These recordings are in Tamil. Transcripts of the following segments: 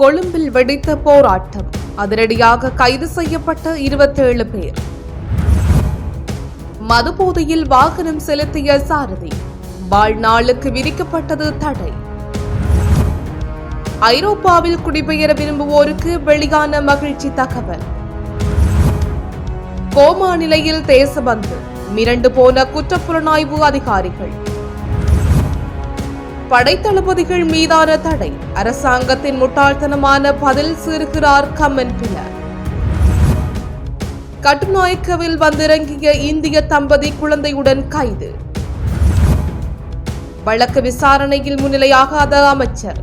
கொழும்பில் வெடித்த போராட்டம். அதிரடியாக கைது செய்யப்பட்ட இருபத்தேழு பேர். மதுபோதையில் வாகனம் செலுத்திய சாரதி வாழ்நாளுக்கு விதிக்கப்பட்டது தடை. ஐரோப்பாவில் குடிபெயர விரும்புவோருக்கு வெளியான மகிழ்ச்சி தகவல். கோமா நிலையில் தேசபந்து மிரண்டு போன குற்றப்புலனாய்வு அதிகாரிகள். படைத்தளபதிகள் மீதான தடை. அரசாங்கத்தின் முட்டாள்தனமான பதில் சீர்கிறார் கம்மன் பிலர் கட்டுநாயக்கவில் வந்திறங்கிய இந்திய தம்பதி குழந்தையுடன் கைது. வழக்கு விசாரணையில் முன்னிலையாகாத அமைச்சர்.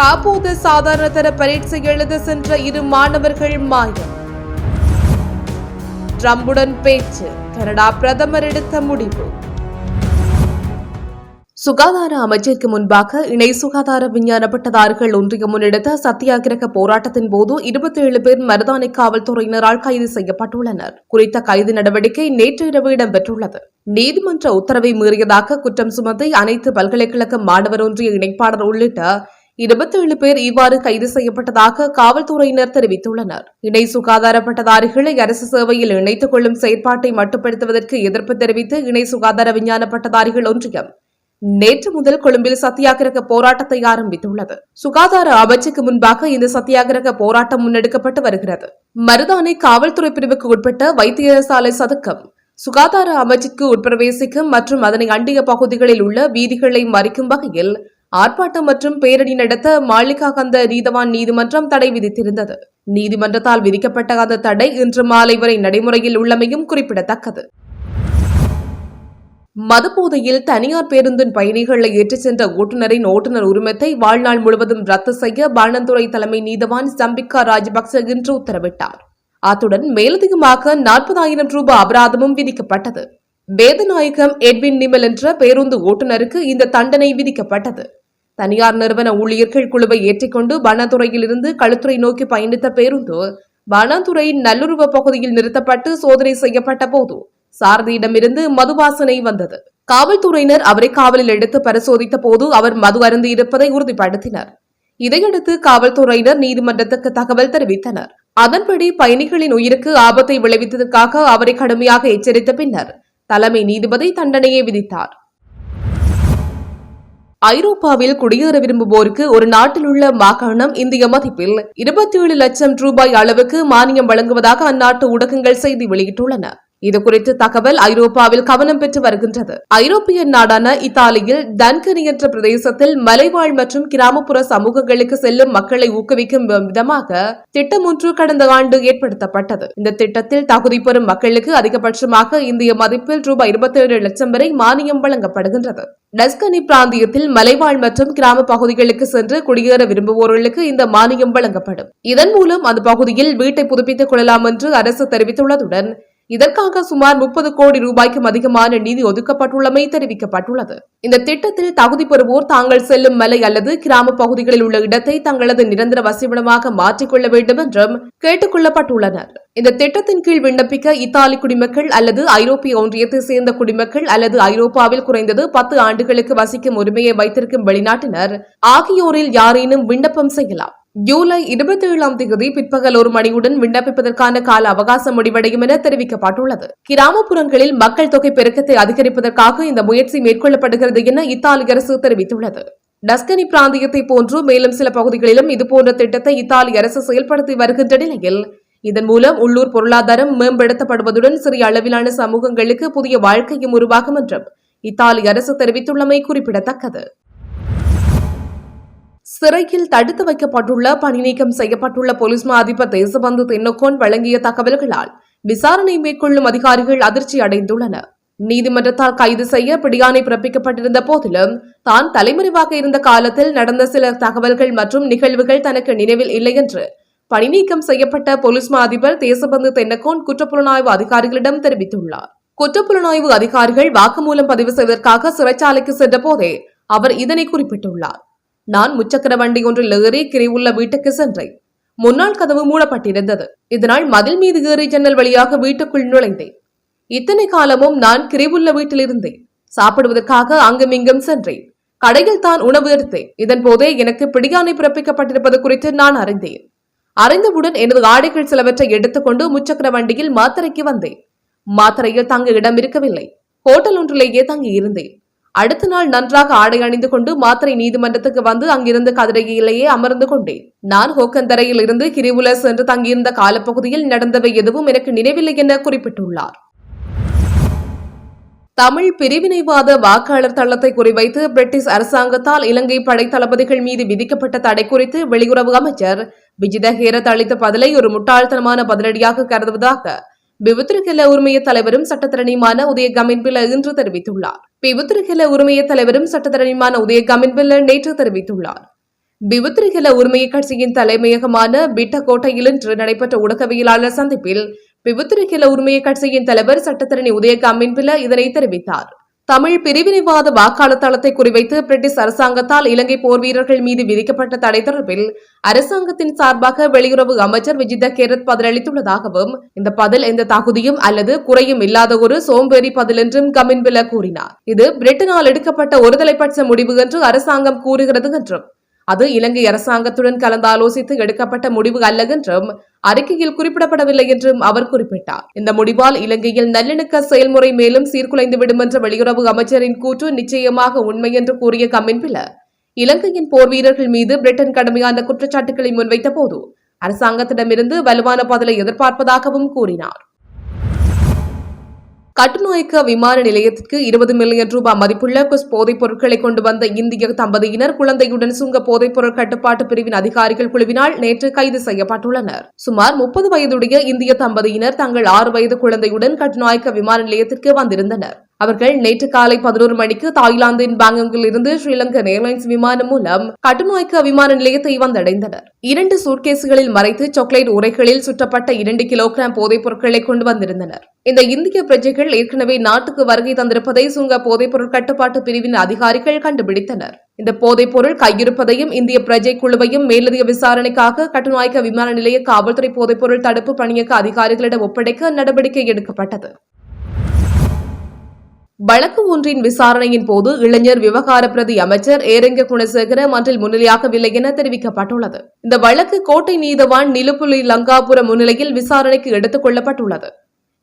காப்போது சாதாரண தர பரீட்சை எழுத சென்ற இரு மாணவர்கள் மாயம். ட்ரம்புடன் பேச்சு. கனடா பிரதமர் எடுத்த முடிவு. சுகாதார அமைச்சிற்கு முன்பாக இணை சுகாதார விஞ்ஞான பட்டதாரிகள் ஒன்றியம் முன்னெடுத்த சத்தியாகிரக போராட்டத்தின் போது இருபத்தேழு பேர் மருதானை காவல்துறையினரால் கைது செய்யப்பட்டுள்ளனர். குறித்த கைது நடவடிக்கை நேற்று இரவு இடம்பெற்றுள்ளது. நீதிமன்ற உத்தரவை மீறியதாக குற்றம் சுமத்தி அனைத்து பல்கலைக்கழக மாணவர் ஒன்றிய இணைப்பாளர் உள்ளிட்ட இருபத்தேழு பேர் இவ்வாறு கைது செய்யப்பட்டதாக காவல்துறையினர் தெரிவித்துள்ளனர். இணை சுகாதார பட்டதாரிகளை அரசு சேவையில் இணைத்துக் கொள்ளும் செயற்பாட்டை மட்டுப்படுத்துவதற்கு எதிர்ப்பு தெரிவித்து இணை சுகாதார விஞ்ஞான பட்டதாரிகள் ஒன்றியம் நேற்று முதல் கொழும்பில் சத்தியாகிரக போராட்டத்தை ஆரம்பித்துள்ளது. சுகாதார அமைச்சுக்கு முன்பாக இந்த சத்தியாகிரக போராட்டம் முன்னெடுக்கப்பட்டு வருகிறது. மருதானை காவல்துறை பிரிவுக்கு உட்பட்ட வைத்தியசாலை சதுக்கம் சுகாதார அமைச்சுக்கு உட்பிரவேசிக்கும் மற்றும் அதனை அண்டிய பகுதிகளில் உள்ள வீதிகளை மறிக்கும் வகையில் ஆர்ப்பாட்டம் மற்றும் பேரணி நடத்த மாளிகா கந்த நீதவான் நீதிமன்றம் தடை விதித்திருந்தது. நீதிமன்றத்தால் விதிக்கப்பட்ட அந்த தடை இன்று மாலை வரை நடைமுறையில் உள்ளமையும் குறிப்பிடத்தக்கது. மதுபோதையில் தனியார் பேருந்தின் பயணிகளை ஏற்றிச் சென்ற ஓட்டுநரின் ஓட்டுநர் உரிமத்தை வாழ்நாள் முழுவதும் ரத்து செய்ய பாணந்துறை தலைமை நீதவான் சம்பிகா ராஜபக்ச இன்று உத்தரவிட்டார். அத்துடன் மேலதிகமாக நாற்பதாயிரம் ரூபாய் அபராதமும் விதிக்கப்பட்டது. வேதநாயகம் எட்வின் நிமல் என்ற பேருந்து ஓட்டுநருக்கு இந்த தண்டனை விதிக்கப்பட்டது. தனியார் நிறுவன ஊழியர்கள் குழுவை ஏற்றிக்கொண்டு வனத்துறையில் இருந்து களுத்துறை நோக்கி பயணித்த பேருந்து வனத்துறையின் நல்லுருவ பகுதியில் நிறுத்தப்பட்டு சோதனை செய்யப்பட்ட போது சாரதியிடமிருந்து மதுவாசனை வந்தது. காவல்துறையினர் அவரை காவலில் எடுத்து பரிசோதித்த போது அவர் மது அருந்தி இருப்பதை உறுதிப்படுத்தினர். இதையடுத்து காவல்துறையினர் நீதிமன்றத்துக்கு தகவல் தெரிவித்தனர். அதன்படி பயணிகளின் உயிருக்கு ஆபத்தை விளைவித்ததற்காக அவரை கடுமையாக எச்சரித்த பின்னர் தலைமை நீதிபதி தண்டனையை விதித்தார். ஐரோப்பாவில் குடியேற விரும்புவோருக்கு ஒரு நாட்டில் உள்ள மாகாணம் இந்திய மதிப்பில் இருபத்தி ஏழு லட்சம் ரூபாய் அளவுக்கு மானியம் வழங்குவதாக அந்நாட்டு ஊடகங்கள் செய்தி வெளியிட்டுள்ளன. இது குறித்து தகவல் ஐரோப்பாவில் கவனம் பெற்று வருகின்றது. ஐரோப்பிய நாடான இத்தாலியில் டன்கனி என்ற பிரதேசத்தில் மலைவாழ் மற்றும் கிராமப்புற சமூகங்களுக்கு செல்லும் மக்களை ஊக்குவிக்கும் விதமாக திட்டம் ஒன்று கடந்த ஆண்டு ஏற்படுத்தப்பட்டது. இந்த திட்டத்தில் தகுதி பெறும் மக்களுக்கு அதிகபட்சமாக இந்திய மதிப்பில் ரூபாய் இருபத்தி ஏழு லட்சம் வரை மானியம் வழங்கப்படுகின்றது. டஸ்கனி பிராந்தியத்தில் மலைவாழ் மற்றும் கிராம பகுதிகளுக்கு சென்று குடியேற விரும்புவோர்களுக்கு இந்த மானியம் வழங்கப்படும். இதன் மூலம் அந்த பகுதியில் வீட்டை புதுப்பித்துக் கொள்ளலாம் என்று அரசு தெரிவித்துள்ளதுடன் இதற்காக சுமார் முப்பது கோடி ரூபாய்க்கும் அதிகமான நிதி ஒதுக்கப்பட்டுள்ளமை தெரிவிக்கப்பட்டுள்ளது. இந்த திட்டத்தில் தகுதி பெறுவோர் தாங்கள் செல்லும் மலை அல்லது கிராம பகுதிகளில் உள்ள இடத்தை தங்களது நிரந்தர வசிப்பிடமாக மாற்றிக்கொள்ள வேண்டும் என்றும் கேட்டுக் கொள்ளப்பட்டுள்ளனர். இந்த திட்டத்தின் கீழ் விண்ணப்பிக்க இத்தாலி குடிமக்கள் அல்லது ஐரோப்பிய ஒன்றியத்தை சேர்ந்த குடிமக்கள் அல்லது ஐரோப்பாவில் குறைந்தது பத்து ஆண்டுகளுக்கு வசிக்கும் உரிமையை வைத்திருக்கும் வெளிநாட்டினர் ஆகியோரில் யாரேனும் விண்ணப்பம் செய்யலாம். ஜூலை இருபத்தி ஏழாம் தேதி பிற்பகல் ஒரு மணியுடன் விண்ணப்பிப்பதற்கான கால அவகாசம் முடிவடையும் என தெரிவிக்கப்பட்டுள்ளது. கிராமப்புறங்களில் மக்கள் தொகை பெருக்கத்தை அதிகரிப்பதற்காக இந்த முயற்சி மேற்கொள்ளப்படுகிறது என இத்தாலி அரசு தெரிவித்துள்ளது. டஸ்கனி பிராந்தியத்தை போன்று மேலும் சில பகுதிகளிலும் இதுபோன்ற திட்டத்தை இத்தாலி அரசு செயல்படுத்தி வருகின்ற நிலையில் இதன் மூலம் உள்ளூர் பொருளாதாரம் மேம்படுத்தப்படுவதுடன் சிறிய அளவிலான சமூகங்களுக்கு புதிய வாழ்க்கையும் உருவாகும் என்றும் இத்தாலி அரசு தெரிவித்துள்ளமை குறிப்பிடத்தக்கது. சிறையில் தடுத்து வைக்கப்பட்டுள்ள பணி நீக்கம் செய்யப்பட்டுள்ள போலீஸ் மா அதிபர் தேசபந்து தென்னக்கோன் வழங்கிய தகவல்களால் விசாரணை மேற்கொள்ளும் அதிகாரிகள் அதிர்ச்சி அடைந்துள்ளனர். நீதிமன்றத்தால் கைது செய்ய பிடியாணை பிறப்பிக்கப்பட்டிருந்த போதிலும் தான் தலைமறைவாக இருந்த காலத்தில் நடந்த சில தகவல்கள் மற்றும் நிகழ்வுகள் தனக்கு நினைவில் இல்லை என்று பணிநீக்கம் செய்யப்பட்ட போலீஸ் மா அதிபர் தேசபந்து தென்னக்கோன் குற்றப்புலனாய்வு அதிகாரிகளிடம் தெரிவித்துள்ளார். குற்றப்புலனாய்வு அதிகாரிகள் வாக்குமூலம் பதிவு செய்வதற்காக சிறைச்சாலைக்கு சென்ற போதே அவர் இதனை குறிப்பிட்டுள்ளார். நான் முச்சக்கர வண்டி ஒன்றில் ஏறி கிரிவுள்ள வீட்டுக்கு சென்றேன். முன்னாள் கதவு மூடப்பட்டிருந்தது. இதனால் மதில் மீது ஏறி ஜன்னல் வழியாக வீட்டுக்குள் நுழைந்தேன். இத்தனை காலமும் நான் கிரிவுள்ள வீட்டில் இருந்தேன் சாப்பிடுவதற்காக அங்குமிங்கும் சென்றேன். கடையில் தான் உணவு எடுத்தேன். இதன் போதே எனக்கு பிடியானை பிறப்பிக்கப்பட்டிருப்பது குறித்து நான் அறிந்தேன். அறிந்தவுடன் எனது ஆடைகள் சிலவற்றை எடுத்துக்கொண்டு முச்சக்கர வண்டியில் மாத்திரைக்கு வந்தேன். மாத்திரையில் தங்க இடம் இருக்கவில்லை. ஹோட்டல் ஒன்றிலேயே தங்கி இருந்தேன் அடுத்த நாள் நன்றாக ஆடை அணிந்து கொண்டு மாத்திரை நீதிமன்றத்துக்கு வந்து அங்கிருந்து கதிரையிலேயே அமர்ந்து கொண்டேன் நான் ஹோக்கந்தரையில் இருந்து கிரிவுல சென்று தங்கியிருந்த காலப்பகுதியில் நடந்தவை எதுவும் எனக்கு நினைவில்லை என குறிப்பிட்டுள்ளார். தமிழ் பிரிவினைவாத வாக்காளர் தளத்தை குறிவைத்து பிரிட்டிஷ் அரசாங்கத்தால் இலங்கை படை தளபதிகள் மீது விதிக்கப்பட்ட தடை குறித்து வெளியுறவு அமைச்சர் விஜித ஹேரத் அளித்த பதிலை ஒரு முட்டாள்தனமான பதிலடியாக கருதுவதாக விபத்திற்கெல்ல உரிமைய தலைவரும் சட்டத்திறனியுமான உதய கமின்பில இன்று தெரிவித்துள்ளார். பிபுத்திரிகல உரிமைய தலைவரும் சட்டத்தரணியுமான உதய கமின்பில நேற்று தெரிவித்துள்ளார். பிபுத்திரிகல உரிமைய கட்சியின் தலைமையகமான பிட்டக்கோட்டையில் இன்று நடைபெற்ற ஊடகவியலாளர் சந்திப்பில் பிபுத்திரிகல உரிமைய கட்சியின் தலைவர் சட்டத்தரணி உதயகாமின் பில இதனை தெரிவித்தார். தமிழ் பிரிவினைவாத வாக்காளர் தளத்தை குறிவைத்து பிரிட்டிஷ் அரசாங்கத்தால் இலங்கை போர் வீரர்கள் மீது விதிக்கப்பட்ட தடை தொடர்பில் அரசாங்கத்தின் சார்பாக வெளியுறவு அமைச்சர் விஜித கேரத் பதிலளித்துள்ளதாகவும் இந்த பதில் எந்த தகுதியும் அல்லது குறையும் இல்லாத ஒரு சோம்பேறி பதில் என்றும் கமின்பில கூறினார். இது பிரிட்டனால் எடுக்கப்பட்ட ஒருதலைப்பட்ச முடிவு என்று அரசாங்கம் கூறுகிறது என்றும் அது இலங்கை அரசாங்கத்துடன் கலந்தாலோசித்து எடுக்கப்பட்ட முடிவு அல்ல என்றும் அறிக்கையில் குறிப்பிடப்படவில்லை என்றும் அவர் குறிப்பிட்டார். இந்த முடிவால் இலங்கையில் நல்லிணக்க செயல்முறை மேலும் சீர்குலைந்துவிடும் என்ற வெளியுறவு அமைச்சரின் கூற்று நிச்சயமாக உண்மை என்று கூறிய கம்மின்பில இலங்கையின் போர் வீரர்கள் மீது பிரிட்டன் கடுமையான குற்றச்சாட்டுகளை முன்வைத்த போது அரசாங்கத்திடமிருந்து வலுவான பதிலை எதிர்பார்ப்பதாகவும் கூறினார். கட்டுநாயக்க விமான நிலையத்திற்கு இருபது மில்லியன் ரூபாய் மதிப்புள்ள குஸ் போதைப் பொருட்களை கொண்டு வந்த இந்திய தம்பதியினர் குழந்தையுடன் சுங்க போதைப் பொருள் கட்டுப்பாட்டு பிரிவின் அதிகாரிகள் குழுவினால் நேற்று கைது செய்யப்பட்டுள்ளனர். சுமார் முப்பது வயதுடைய இந்திய தம்பதியினர் தங்கள் ஆறு வயது குழந்தையுடன் கட்டுநாயக்க விமான நிலையத்திற்கு வந்திருந்தனர். அவர்கள் நேற்று காலை பதினோரு மணிக்கு தாய்லாந்தின் பேங்காங்கில் இருந்து ஸ்ரீலங்கன் ஏர்லைன்ஸ் விமானம் மூலம் கட்டுநாயக்க விமான நிலையத்தை வந்தடைந்தனர். இரண்டு சூட்கேசுகளில் மறைத்து சாக்லேட் உரைகளில் சுற்றப்பட்ட இரண்டு கிலோகிராம் போதைப் பொருட்களை கொண்டு வந்திருந்தனர். இந்த இந்திய பிரஜைகள் ஏற்கனவே நாட்டுக்கு வருகை தந்திருப்பதை சுங்க போதைப்பொருள் கட்டுப்பாட்டு பிரிவின் அதிகாரிகள் கண்டுபிடித்தனர். இந்த போதைப் பொருள் கையிருப்பதையும் இந்திய பிரஜை குழுவையும் மேலதிக விசாரணைக்காக கட்டுநாயக்க விமான நிலைய காவல்துறை போதைப்பொருள் தடுப்பு பணியக அதிகாரிகளிடம் ஒப்படைக்க நடவடிக்கை எடுக்கப்பட்டது. வழக்கு ஒன்றின் விசாரணையின் போது இளைஞர் விவகார பிரதி அமைச்சர் ஏரங்க குணசேகர மன்றில் முன்னிலையாகவில்லை என தெரிவிக்கப்பட்டுள்ளது. இந்த வழக்கு கோட்டை நீதவான் நிலுப்புலி லங்காபுரம் முன்னிலையில் விசாரணைக்கு எடுத்துக் கொள்ளப்பட்டுள்ளது.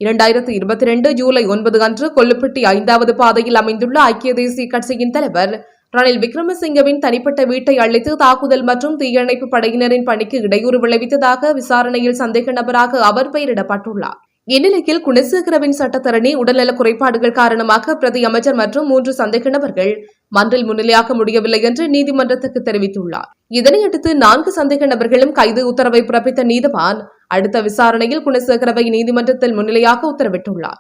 இரண்டாயிரத்து இருபத்தி ரெண்டு ஜூலை ஒன்பது அன்று கொல்லுப்பட்டி ஐந்தாவது பாதையில் அமைந்துள்ள ஐக்கிய தேசிய கட்சியின் தலைவர் ரணில் விக்ரமசிங்கவின் தனிப்பட்ட வீட்டை அழைத்து தாக்குதல் மற்றும் தீயணைப்பு படையினரின் பணிக்கு இடையூறு விளைவித்ததாக விசாரணையில் சந்தேக நபராக அவர் பெயரிடப்பட்டுள்ளார். இந்நிலையில் குணசேகரவின் சட்டத்தரணி உடல்நல குறைபாடுகள் காரணமாக பிரதி அமைச்சர் மற்றும் மூன்று சந்தேக நபர்கள் மன்றில் முன்னிலையாக முடியவில்லை என்று நீதிமன்றத்துக்கு தெரிவித்துள்ளார். இதனையடுத்து நான்கு சந்தேக நபர்களும் கைது உத்தரவை பிறப்பித்த நீதிவான் அடுத்த விசாரணையில் குணசேகரவை நீதிமன்றத்தில் முன்னிலையாக உத்தரவிட்டுள்ளார்.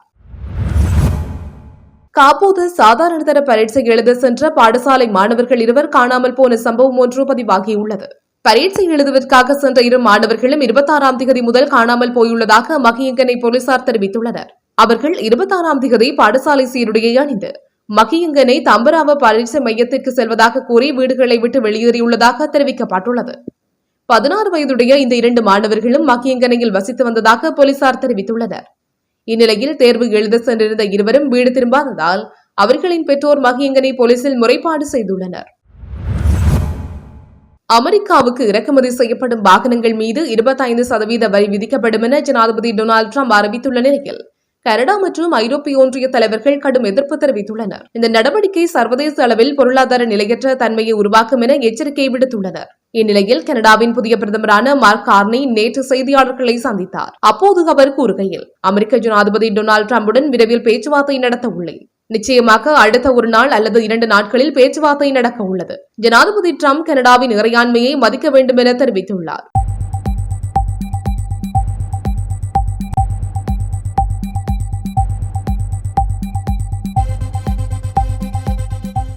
காப்போது சாதாரணதர பரீட்சை எழுத சென்ற பாடசாலை மாணவர்கள் இருவர் காணாமல் போன சம்பவம் ஒன்று பதிவாகியுள்ளது. பரீட்சை எழுதுவதற்காக சென்ற இரு மாணவர்களும் இருபத்தாறாம் திகதி முதல் காணாமல் போயுள்ளதாக மகியங்கனை போலீசார் தெரிவித்துள்ளனர். அவர்கள் இருபத்தாறாம் திகதி பாடசாலை சீருடையை அணிந்து மகியங்கனை தம்பராவ பரீட்சை மையத்திற்கு செல்வதாக கூறி வீடுகளை விட்டு வெளியேறியுள்ளதாக தெரிவிக்கப்பட்டுள்ளது. பதினாறு வயதுடைய இந்த இரண்டு மாணவர்களும் மகியங்கனையில் வசித்து வந்ததாக போலீசார் தெரிவித்துள்ளனர். இந்நிலையில் தேர்வு எழுத சென்றிருந்த இருவரும் வீடு திரும்பாததால் அவர்களின் பெற்றோர் மகியங்கனை போலீசில் முறைப்பாடு செய்துள்ளனர். அமெரிக்காவுக்கு இறக்குமதி செய்யப்படும் வாகனங்கள் மீது இருபத்தைந்து சதவீத வரி விதிக்கப்படும் என ஜனாதிபதி டொனால்டு ட்ரம்ப் அறிவித்துள்ள நிலையில் கனடா மற்றும் ஐரோப்பிய ஒன்றிய தலைவர்கள் கடும் எதிர்ப்பு தெரிவித்துள்ளனர். இந்த நடவடிக்கை சர்வதேச அளவில் பொருளாதார நிலையற்ற தன்மையை உருவாக்கும் என எச்சரிக்கை விடுத்துள்ளனர். இந்நிலையில் கனடாவின் புதிய பிரதமரான மார்க் கார்னி நேற்று செய்தியாளர்களை சந்தித்தார். அப்போது அவர் கூறுகையில் அமெரிக்க ஜனாதிபதி டொனால்டு டிரம்புடன் விரைவில் பேச்சுவார்த்தை நடத்த உள்ளேன் நிச்சயமாக அடுத்த ஒரு நாள் அல்லது இரண்டு நாட்களில் பேச்சுவார்த்தை நடக்க உள்ளது ஜனாதிபதி டிரம்ப் கனடாவின் இறையாண்மையை மதிக்க வேண்டும் என தெரிவித்துள்ளார்.